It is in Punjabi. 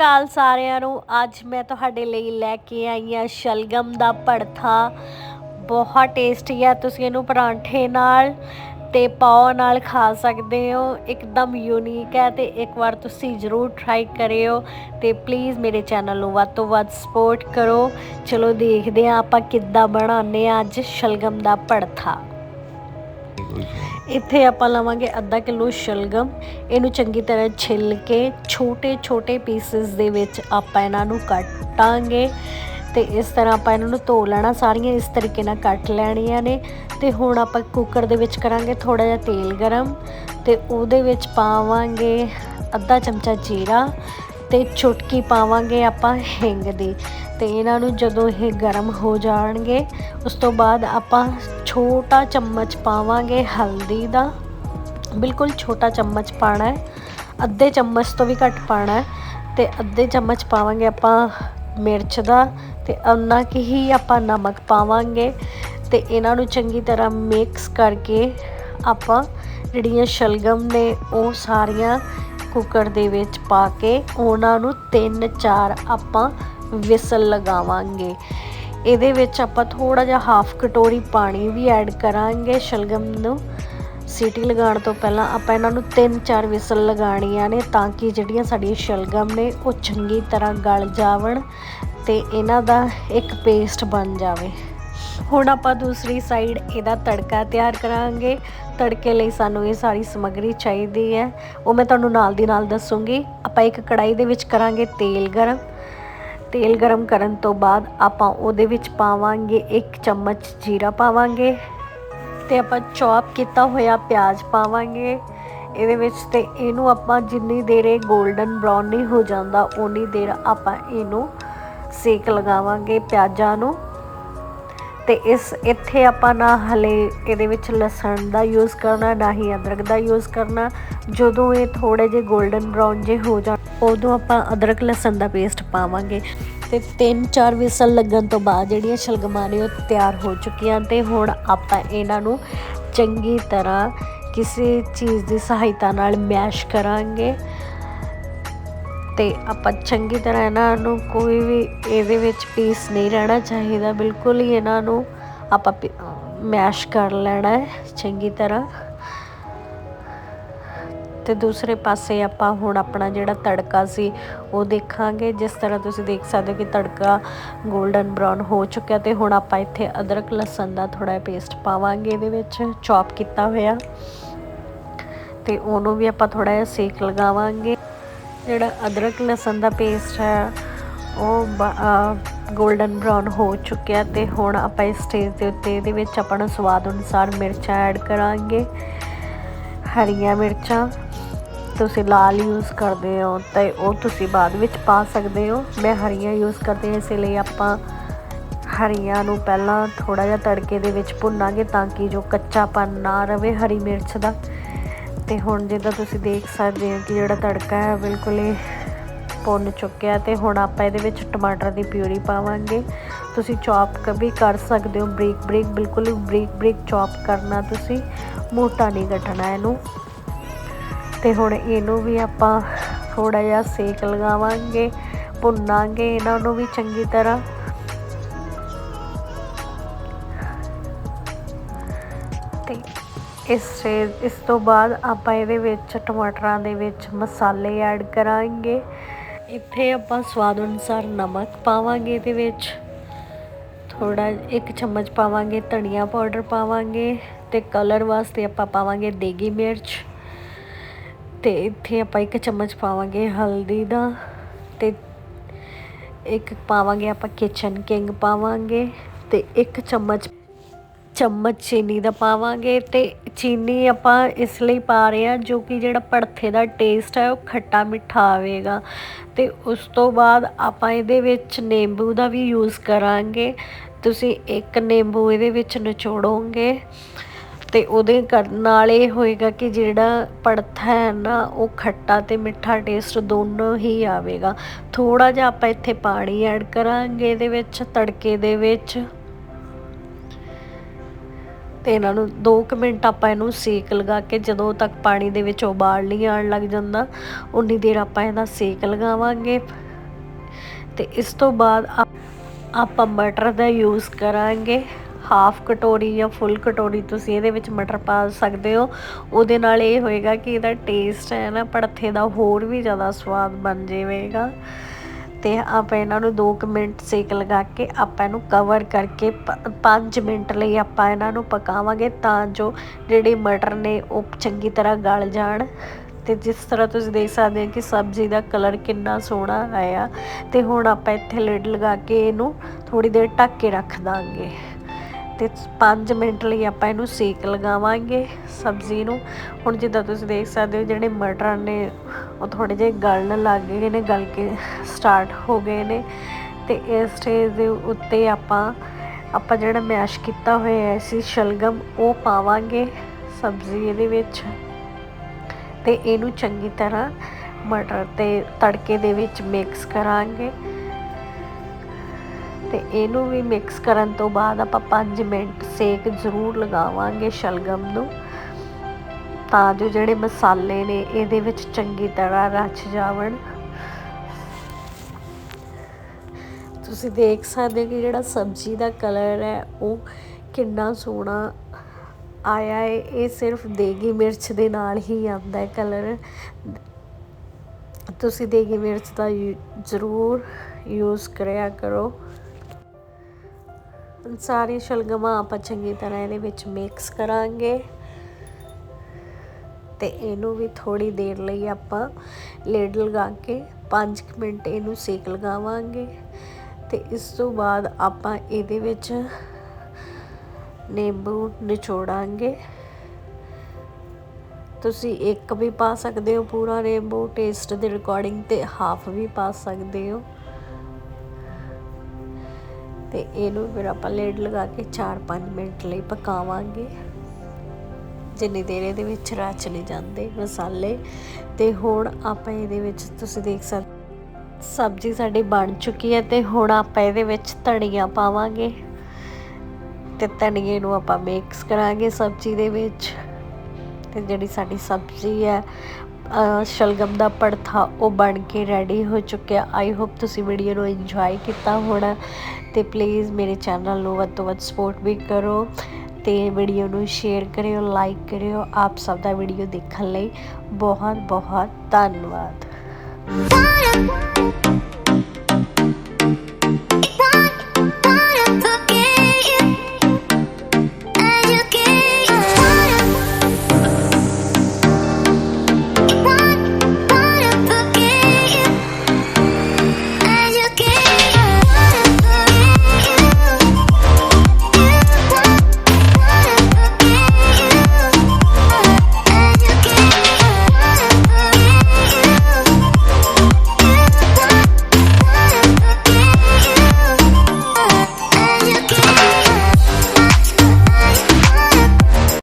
ਅਕਾਲ ਸਾਰਿਆਂ ਨੂੰ। ਅੱਜ ਮੈਂ ਤੁਹਾਡੇ ਲਈ ਲੈ ਕੇ ਆਈ ਹਾਂ ਸ਼ਲਗਮ ਦਾ ਭੜਥਾ। ਬਹੁਤ ਟੇਸਟੀ ਹੈ ਤੁਸੀਂ ਇਹਨੂੰ ਪਰਾਂਠੇ ਨਾਲ ਤੇ ਪਾਓ ਨਾਲ ਖਾ ਸਕਦੇ ਹੋ। ਇੱਕਦਮ ਯੂਨੀਕ ਹੈ ਤੇ ਇੱਕ ਵਾਰ ਤੁਸੀਂ ਜ਼ਰੂਰ ਟਰਾਈ ਕਰਿਓ ਤੇ ਪਲੀਜ਼ ਮੇਰੇ ਚੈਨਲ ਨੂੰ ਵੱਧ ਤੋਂ ਵੱਧ ਸਪੋਰਟ ਕਰੋ। ਚਲੋ ਦੇਖਦੇ ਹਾਂ ਆਪਾਂ ਕਿੱਦਾਂ ਬਣਾਉਂਦੇ ਹਾਂ ਅੱਜ ਸ਼ਲਗਮ ਦਾ ਭੜਥਾ। ਇੱਥੇ ਆਪਾਂ ਲਵਾਂਗੇ ਅੱਧਾ ਕਿਲੋ ਸ਼ਲਗਮ। ਇਹਨੂੰ ਚੰਗੀ ਤਰ੍ਹਾਂ ਛਿੱਲ ਕੇ ਛੋਟੇ ਛੋਟੇ ਪੀਸਸ ਦੇ ਵਿੱਚ ਆਪਾਂ ਇਹਨਾਂ ਨੂੰ ਕੱਟਾਂਗੇ ਤੇ ਇਸ ਤਰ੍ਹਾਂ ਆਪਾਂ ਇਹਨਾਂ ਨੂੰ ਧੋ ਲੈਣਾ। ਸਾਰੀਆਂ ਇਸ ਤਰੀਕੇ ਨਾਲ ਕੱਟ ਲੈਣੀਆਂ ਨੇ। ਤੇ ਹੁਣ ਆਪਾਂ ਕੁੱਕਰ ਦੇ ਵਿੱਚ ਕਰਾਂਗੇ ਥੋੜਾ ਜਿਹਾ ਤੇਲ ਗਰਮ। ਤੇ ਉਹਦੇ ਵਿੱਚ ਪਾਵਾਂਗੇ ਅੱਧਾ ਚਮਚਾ ਜੀਰਾ। ਤੇ ਚੁਟਕੀ ਪਾਵਾਂਗੇ ਆਪਾਂ ਹਿੰਗ ਦੀ। ਤੇ ਇਹਨਾਂ ਨੂੰ ਜਦੋਂ ਇਹ ਗਰਮ ਹੋ ਜਾਣਗੇ, ਉਸ ਤੋਂ ਬਾਅਦ ਆਪਾਂ ਛੋਟਾ ਚਮਚ ਪਾਵਾਂਗੇ ਹਲਦੀ ਦਾ। ਬਿਲਕੁਲ ਛੋਟਾ ਚਮਚ ਪਾਣਾ ਹੈ। ਅੱਧੇ ਚਮਚ ਤੋਂ ਵੀ ਘੱਟ ਪਾਣਾ ਹੈ। ਤੇ ਅੱਧੇ ਚਮਚ ਪਾਵਾਂਗੇ ਆਪਾਂ ਮਿਰਚ ਦਾ ਤੇ ਉਨਾ ਕਿ ਹੀ ਆਪਾਂ ਨਮਕ ਪਾਵਾਂਗੇ। ਤੇ ਇਹਨਾਂ ਨੂੰ ਚੰਗੀ ਤਰ੍ਹਾਂ ਮਿਕਸ ਕਰਕੇ ਆਪਾਂ ਜਿਹੜੀਆਂ ਸ਼ਲਗਮ ਨੇ, ਉਹ ਸਾਰੀਆਂ ਕੁੱਕਰ ਦੇ ਵਿੱਚ ਪਾ ਕੇ ਉਹਨਾਂ ਨੂੰ ਤਿੰਨ ਚਾਰ ਆਪਾਂ ਵਿਸਲ ਲਗਾਵਾਂਗੇ। ਇਹਦੇ ਵਿੱਚ ਆਪਾਂ ਥੋੜਾ ਜਿਹਾ ਹਾਫ ਕਟੋਰੀ ਪਾਣੀ ਵੀ ਐਡ ਕਰਾਂਗੇ ਸ਼ਲਗਮ ਨੂੰ। ਸੀਟੀ ਲਗਾਉਣ ਤੋਂ ਪਹਿਲਾਂ ਆਪਾਂ ਇਹਨਾਂ ਨੂੰ ਤਿੰਨ ਚਾਰ ਵਿਸਲ ਲਗਾਣੀਆਂ ਨੇ ਤਾਂ ਕਿ ਜਿਹੜੀਆਂ ਸਾਡੀਆਂ ਸ਼ਲਗਮ ਨੇ ਉਹ ਚੰਗੀ ਤਰ੍ਹਾਂ ਗਲ ਜਾਵਣ ਤੇ ਇਹਨਾਂ ਦਾ ਇੱਕ ਪੇਸਟ ਬਣ ਜਾਵੇ। ਹੁਣ ਆਪਾਂ ਦੂਸਰੀ ਸਾਈਡ ਇਹਦਾ ਤੜਕਾ ਤਿਆਰ ਕਰਾਂਗੇ। ਤੜਕੇ ਲਈ ਸਾਨੂੰ ਇਹ ਸਾਰੀ ਸਮੱਗਰੀ ਚਾਹੀਦੀ ਹੈ। ਉਹ ਮੈਂ ਤੁਹਾਨੂੰ ਨਾਲ ਦੀ ਨਾਲ ਦੱਸੂਗੀ। ਆਪਾਂ ਇੱਕ ਕੜਾਈ ਦੇ ਵਿੱਚ ਕਰਾਂਗੇ ਤੇਲ ਗਰਮ। ਤੇਲ ਗਰਮ ਕਰਨ ਤੋਂ ਬਾਅਦ ਆਪਾਂ ਉਹਦੇ ਵਿੱਚ ਪਾਵਾਂਗੇ 1 ਚਮਚ ਜੀਰਾ ਪਾਵਾਂਗੇ ਤੇ ਆਪਾਂ ਚੌਪ ਕੀਤਾ ਹੋਇਆ ਪਿਆਜ਼ ਪਾਵਾਂਗੇ। ਇਹਦੇ ਵਿੱਚ ਤੇ ਇਹਨੂੰ ਆਪਾਂ ਜਿੰਨੀ ਦੇਰ ਇਹ 골ਡਨ ਬ੍ਰਾਊਨ ਨਹੀਂ ਹੋ ਜਾਂਦਾ ਉਨੀ ਦੇਰ ਆਪਾਂ ਇਹਨੂੰ ਸੇਕ ਲਗਾਵਾਂਗੇ ਪਿਆਜ਼ਾਂ ਨੂੰ। ਤੇ ਇਸ, ਇੱਥੇ ਆਪਾਂ ਨਾ ਹਲੇ ਇਹਦੇ ਵਿੱਚ ਲਸਣ ਦਾ ਯੂਜ਼ ਕਰਨਾ, ਨਾ ਹੀ ਅਦਰਕ ਦਾ ਯੂਜ਼ ਕਰਨਾ। ਜਦੋਂ ਇਹ ਥੋੜੇ ਜਿਹੇ 골ਡਨ ਬ੍ਰਾਊਨ ਜੇ ਹੋ ਜਾਣ ਉਦੋਂ ਆਪਾਂ ਅਦਰਕ ਲਸਣ ਦਾ ਪੇਸਟ ਪਾਵਾਂਗੇ ਤੇ ਤਿੰਨ ਚਾਰ ਵਿਸਲ ਲੱਗਣ ਤੋਂ ਬਾਅਦ ਜਿਹੜੀਆਂ ਸ਼ਲਗਮਾਂ ਨੇ ਉਹ ਤਿਆਰ ਹੋ ਚੁੱਕੀਆਂ ਤੇ ਹੁਣ ਆਪਾਂ ਇਹਨਾਂ ਨੂੰ ਚੰਗੀ ਤਰ੍ਹਾਂ ਕਿਸੇ ਚੀਜ਼ ਦੀ ਸਹਾਇਤਾ ਨਾਲ ਮੈਸ਼ ਕਰਾਂਗੇ ਤੇ ਆਪਾਂ ਚੰਗੀ ਤਰ੍ਹਾਂ ਇਹਨਾਂ ਨੂੰ ਕੋਈ ਵੀ ਇਹਦੇ ਵਿੱਚ ਪੀਸ ਨਹੀਂ ਰਹਿਣਾ ਚਾਹੀਦਾ, ਬਿਲਕੁਲ ਹੀ ਇਹਨਾਂ ਨੂੰ ਆਪਾਂ ਮੈਸ਼ ਕਰ ਲੈਣਾ ਹੈ ਚੰਗੀ ਤਰ੍ਹਾਂ। ਤੇ ਦੂਸਰੇ ਪਾਸੇ ਆਪਾਂ ਹੁਣ ਆਪਣਾ ਜਿਹੜਾ ਤੜਕਾ ਸੀ, ਉਹ ਦੇਖਾਂਗੇ। ਜਿਸ ਤਰ੍ਹਾਂ ਤੁਸੀਂ ਦੇਖ ਸਕਦੇ ਹੋ ਕਿ ਤੜਕਾ 골ਡਨ ਬ੍ਰਾਊਨ ਹੋ ਚੁੱਕਿਆ ਤੇ ਹੁਣ ਆਪਾਂ ਇੱਥੇ ਅਦਰਕ ਲਸਣ ਦਾ ਥੋੜਾ ਜਿਹਾ ਪੇਸਟ ਪਾਵਾਂਗੇ ਇਹਦੇ ਵਿੱਚ ਚੌਪ ਕੀਤਾ ਹੋਇਆ। ਤੇ ਉਹਨੂੰ ਵੀ ਆਪਾਂ ਥੋੜਾ ਜਿਹਾ ਸੇਕ ਲਗਾਵਾਂਗੇ। ਜਿਹੜਾ ਅਦਰਕ ਲਸਣ ਦਾ ਪੇਸਟ ਹੈ, ਉਹ 골ਡਨ ਬ੍ਰਾਊਨ ਹੋ ਚੁੱਕਿਆ ਤੇ ਹੁਣ ਆਪਾਂ ਇਸ ਸਟੇਜ ਦੇ ਉੱਤੇ ਇਹਦੇ ਵਿੱਚ ਆਪਣਾ ਸਵਾਦ ਅਨੁਸਾਰ ਮਿਰਚਾਂ ਐਡ ਕਰਾਂਗੇ। ਹਰੀਆਂ ਮਿਰਚਾਂ। ਤੁਸੀਂ ਲਾਲ ਯੂਜ਼ ਕਰਦੇ ਹੋ ਤਾਂ ਉਹ ਤੁਸੀਂ ਬਾਅਦ ਵਿੱਚ ਪਾ ਸਕਦੇ ਹੋ। ਮੈਂ ਹਰੀਆਂ ਯੂਜ਼ ਕਰਦੀ ਹਾਂ, ਇਸ ਲਈ ਆਪਾਂ ਹਰੀਆਂ ਨੂੰ ਪਹਿਲਾਂ ਥੋੜਾ ਜਿਹਾ ਤੜਕੇ ਦੇ ਵਿੱਚ ਭੁੰਨਾਂਗੇ ਤਾਂ ਕਿ ਜੋ ਕੱਚਾਪਨ ਨਾ ਰਵੇ ਹਰੀ ਮਿਰਚ ਦਾ। ਤੇ ਹੁਣ ਜਿੱਦਾਂ ਤੁਸੀਂ ਦੇਖ ਸਕਦੇ ਹੋ ਕਿ ਜਿਹੜਾ ਤੜਕਾ ਹੈ ਬਿਲਕੁਲ ਹੀ ਭੁੰਨ ਚੁੱਕਿਆ ਤੇ ਹੁਣ ਆਪਾਂ ਇਹਦੇ ਵਿੱਚ ਟਮਾਟਰ ਦੀ ਪਿਊਰੀ ਪਾਵਾਂਗੇ। ਤੁਸੀਂ ਚੌਪ ਕभी ਕਰ ਸਕਦੇ ਹੋ ਬਰੀਕ ਬਰੀਕ ਬਿਲਕੁਲ ਬਰੀਕ ਬਰੀਕ ਚੌਪ ਕਰਨਾ ਤੁਸੀਂ, ਮੋਟਾ ਨਹੀਂ ਕੱਟਣਾ ਇਹਨੂੰ। ਤੇ ਹੁਣ ਇਹਨੂੰ ਵੀ ਆਪਾਂ ਥੋੜਾ ਜਿਹਾ ਸੇਕ ਲਗਾਵਾਂਗੇ, ਭੁੰਨਾਂਗੇ ਇਹਨਾਂ ਨੂੰ ਵੀ ਚੰਗੀ ਤਰ੍ਹਾਂ। ਤੇ ਇਸ ਇਸ ਤੋਂ ਬਾਅਦ ਆਪਾਂ ਇਹਦੇ ਵਿੱਚ ਟਮਾਟਰਾਂ ਦੇ ਵਿੱਚ ਮਸਾਲੇ ਐਡ ਕਰਾਂਗੇ। ਇੱਥੇ ਆਪਾਂ ਸਵਾਦ ਅਨੁਸਾਰ ਨਮਕ ਪਾਵਾਂਗੇ ਇਹਦੇ ਵਿੱਚ। ਥੋੜਾ ਇੱਕ ਚਮਚ ਪਾਵਾਂਗੇ ਧਨੀਆ ਪਾਊਡਰ ਪਾਵਾਂਗੇ ਤੇ ਕਲਰ ਵਾਸਤੇ ਆਪਾਂ ਪਾਵਾਂਗੇ ਦੇਗੀ ਮਿਰਚ। ਤੇ ਇੱਥੇ ਆਪਾਂ ਇੱਕ ਚਮਚ ਪਾਵਾਂਗੇ ਹਲਦੀ ਦਾ ਤੇ ਇੱਕ ਪਾਵਾਂਗੇ ਆਪਾਂ ਕਿਚਨ ਕਿੰਗ ਪਾਵਾਂਗੇ ਤੇ ਇੱਕ ਚਮਚ ਚਮਚ ਚੀਨੀ ਦਾ ਪਾਵਾਂਗੇ ਤੇ ਚੀਨੀ ਆਪਾਂ ਇਸ ਲਈ ਪਾ ਰਹੇ ਆ ਜੋ ਕਿ ਜਿਹੜਾ ਪੜਥੇ ਦਾ ਟੇਸਟ ਹੈ ਉਹ ਖੱਟਾ ਮਿੱਠਾ ਆਵੇਗਾ ਤੇ ਉਸ ਤੋਂ ਬਾਅਦ ਆਪਾਂ ਇਹਦੇ ਵਿੱਚ ਨਿੰਬੂ ਦਾ ਵੀ ਯੂਜ਼ ਕਰਾਂਗੇ। ਤੁਸੀਂ ਇੱਕ ਨਿੰਬੂ ਇਹਦੇ ਵਿੱਚ ਨਿਚੋੜੋਗੇ। ਤੇ ਉਹਦੇ ਕਰਨ ਨਾਲ ਇਹ ਹੋਏਗਾ ਕਿ ਜਿਹੜਾ ਪੜਥਾ ਹੈ ਨਾ, ਉਹ ਖੱਟਾ ਤੇ ਮਿੱਠਾ ਟੇਸਟ ਦੋਨੋਂ ਹੀ ਆਵੇਗਾ। ਥੋੜਾ ਜਿਹਾ ਆਪਾਂ ਇੱਥੇ ਪਾਣੀ ਐਡ ਕਰਾਂਗੇ ਇਹਦੇ ਵਿੱਚ, ਤੜਕੇ ਦੇ ਵਿੱਚ। ਤੇ ਇਹਨਾਂ ਨੂੰ 2 ਮਿੰਟ ਆਪਾਂ ਇਹਨੂੰ ਸੇਕ ਲਗਾ ਕੇ, ਜਦੋਂ ਤੱਕ ਪਾਣੀ ਦੇ ਵਿੱਚ ਉਬਾਲ ਨਹੀਂ ਆਉਣ ਲੱਗ ਜਾਂਦਾ, ਉਨੀ ਦੇਰ ਆਪਾਂ ਇਹਦਾ ਸੇਕ ਲਗਾਵਾਂਗੇ। ਤੇ ਇਸ ਤੋਂ ਬਾਅਦ ਆਪ- ਆਪਾਂ ਮਟਰ ਦਾ ਯੂਜ਼ ਕਰਾਂਗੇ। ਹਾਫ ਕਟੋਰੀ ਜਾਂ ਫੁੱਲ ਕਟੋਰੀ ਤੁਸੀਂ ਇਹਦੇ ਵਿੱਚ ਮਟਰ ਪਾ ਸਕਦੇ ਹੋ। ਉਹਦੇ ਨਾਲ ਇਹ ਹੋਏਗਾ ਕਿ ਇਹਦਾ ਟੇਸਟ ਹੈ ਨਾ ਪੜਥੇ ਦਾ ਹੋਰ ਵੀ ਜ਼ਿਆਦਾ ਸਵਾਦ ਬਣ ਜਾਵੇਗਾ। ਤੇ ਆਪਾਂ ਇਹਨਾਂ ਨੂੰ 2 ਮਿੰਟ ਸੇਕ ਲਗਾ ਕੇ ਆਪਾਂ ਇਹਨੂੰ ਕਵਰ ਕਰਕੇ 5 ਮਿੰਟ ਲਈ ਆਪਾਂ ਇਹਨਾਂ ਨੂੰ ਪਕਾਵਾਂਗੇ ਤਾਂ ਜੋ ਜਿਹੜੇ ਮਟਰ ਨੇ ਉਹ ਚੰਗੀ ਤਰ੍ਹਾਂ ਗਲ ਜਾਣ। ਤੇ ਜਿਸ ਤਰ੍ਹਾਂ ਤੁਸੀਂ ਦੇਖ ਸਕਦੇ ਹੋ ਕਿ ਸਬਜ਼ੀ ਦਾ ਕਲਰ ਕਿੰਨਾ ਸੋਹਣਾ ਆਇਆ। ਤੇ ਹੁਣ ਆਪਾਂ ਇੱਥੇ ਲਿਡ ਲਗਾ ਕੇ ਇਹਨੂੰ ਥੋੜੀ ਦੇਰ ਢੱਕ ਕੇ ਰੱਖ ਦਾਂਗੇ। ਤੇ 5 ਮਿੰਟ ਲਈ ਆਪਾਂ ਇਹਨੂੰ ਸੇਕ ਲਗਾਵਾਂਗੇ ਸਬਜ਼ੀ ਨੂੰ। ਹੁਣ ਜਿੱਦਾਂ ਤੁਸੀਂ ਦੇਖ ਸਕਦੇ ਹੋ, ਜਿਹੜੇ ਮਟਰ ਨੇ, ਉਹ ਥੋੜੇ ਜਿਹੇ ਗਲਣ ਲੱਗ ਗਏ ਨੇ ਗਲ ਕੇ ਸਟਾਰਟ ਹੋ ਗਏ ਨੇ। ਤੇ ਇਸ ਸਟੇਜ ਦੇ ਉੱਤੇ ਆਪਾਂ ਆਪਾਂ ਜਿਹੜਾ ਮੈਸ਼ ਕੀਤਾ ਹੋਇਆ ਸੀ ਸ਼ਲਗਮ ਉਹ ਪਾਵਾਂਗੇ ਸਬਜ਼ੀ ਇਹਦੇ ਵਿੱਚ। ਤੇ ਇਹਨੂੰ ਚੰਗੀ ਤਰ੍ਹਾਂ ਮਟਰ ਤੇ ਤੜਕੇ ਦੇ ਵਿੱਚ ਮਿਕਸ ਕਰਾਂਗੇ। ਤੇ ਇਹਨੂੰ ਵੀ ਮਿਕਸ ਕਰਨ ਤੋਂ ਬਾਅਦ ਆਪਾਂ 5 ਮਿੰਟ ਸੇਕ ਜ਼ਰੂਰ ਲਗਾਵਾਂਗੇ ਸ਼ਲਗਮ ਨੂੰ। ਤਾਂ ਜੋ ਜਿਹੜੇ ਮਸਾਲੇ ਨੇ ਇਹਦੇ ਵਿੱਚ ਚੰਗੀ ਤਰ੍ਹਾਂ ਰਚ ਜਾਵਣ। ਤੁਸੀਂ ਦੇਖ ਸਕਦੇ ਕਿ ਜਿਹੜਾ ਸਬਜ਼ੀ ਦਾ ਕਲਰ ਹੈ, ਉਹ ਕਿੰਨਾ ਸੋਹਣਾ ਆਇਆ ਹੈ ਇਹ ਸਿਰਫ ਦੇਗੀ ਮਿਰਚ ਦੇ ਨਾਲ ਹੀ ਆਉਂਦਾ ਹੈ ਕਲਰ। ਤੁਸੀਂ ਦੇਗੀ ਮਿਰਚ ਦਾ ਜ਼ਰੂਰ ਯੂਜ਼ ਕਰਿਆ ਕਰੋ। ਸਾਰੀ ਸ਼ਲਗਮਾਂ ਆਪਾਂ ਚੰਗੀ ਤਰ੍ਹਾਂ ਇਹਦੇ ਵਿੱਚ ਮਿਕਸ ਕਰਾਂਗੇ। ਤੇ ਇਹਨੂੰ ਵੀ ਥੋੜੀ ਦੇਰ ਲਈ ਆਪਾਂ ਲੇਡ ਲਗਾ ਕੇ 5 ਮਿੰਟ ਇਹਨੂੰ ਸੇਕ ਲਗਾਵਾਂਗੇ। ਤੇ ਇਸ ਤੋਂ ਬਾਅਦ ਆਪਾਂ ਇਹਦੇ ਵਿੱਚ ਨਿੰਬੂ ਨਿਚੋੜਾਂਗੇ। ਤੁਸੀਂ ਇੱਕ ਵੀ ਪਾ ਸਕਦੇ ਹੋ ਪੂਰਾ ਨਿੰਬੂ ਟੇਸਟ ਦੇ ਰਿਕਾਰਡਿੰਗ ਤੇ ਹਾਫ ਵੀ ਪਾ ਸਕਦੇ ਹੋ। ਤੇ ਇਹਨੂੰ ਫਿਰ ਆਪਾਂ ਲੇਡ ਲਗਾ ਕੇ 4-5 ਮਿੰਟ ਲਈ ਪਕਾਵਾਂਗੇ। ਜਿੰਨੀ ਦੇਰ ਇਹਦੇ ਵਿੱਚ ਰਚ ਨਹੀਂ ਜਾਂਦੇ ਮਸਾਲੇ। ਤੇ ਹੁਣ ਆਪਾਂ ਇਹਦੇ ਵਿੱਚ ਤੁਸੀਂ ਦੇਖ ਸਕਦੇ ਸਬਜ਼ੀ ਸਾਡੀ ਬਣ ਚੁੱਕੀ ਹੈ ਤੇ ਹੁਣ ਆਪਾਂ ਇਹਦੇ ਵਿੱਚ ਧਨੀਆ ਪਾਵਾਂਗੇ। ਤੇ ਧਨੀਏ ਨੂੰ ਆਪਾਂ ਮਿਕਸ ਕਰਾਂਗੇ ਸਬਜ਼ੀ ਦੇ ਵਿੱਚ। ਤੇ ਜਿਹੜੀ ਸਾਡੀ ਸਬਜ਼ੀ ਹੈ ਸ਼ਲਗਮ ਦਾ ਪੜਥਾ ਉਹ ਬਣ ਕੇ ਰੈਡੀ ਹੋ ਚੁੱਕਿਆ। ਆਈ ਹੋਪ ਤੁਸੀਂ ਵੀਡੀਓ ਨੂੰ ਇੰਜੋਏ ਕੀਤਾ ਹੋਣਾ। ਤੇ ਪਲੀਜ਼ ਮੇਰੇ ਚੈਨਲ ਨੂੰ ਵੱਧ ਤੋਂ ਵੱਧ ਸਪੋਰਟ ਵੀ ਕਰੋ। ਤੇ ਵੀਡੀਓ ਨੂੰ ਸ਼ੇਅਰ ਕਰਿਓ ਲਾਈਕ ਕਰਿਓ। ਆਪ ਸਭ ਦਾ ਵੀਡੀਓ ਦੇਖਣ ਲਈ ਬਹੁਤ ਬਹੁਤ ਧੰਨਵਾਦ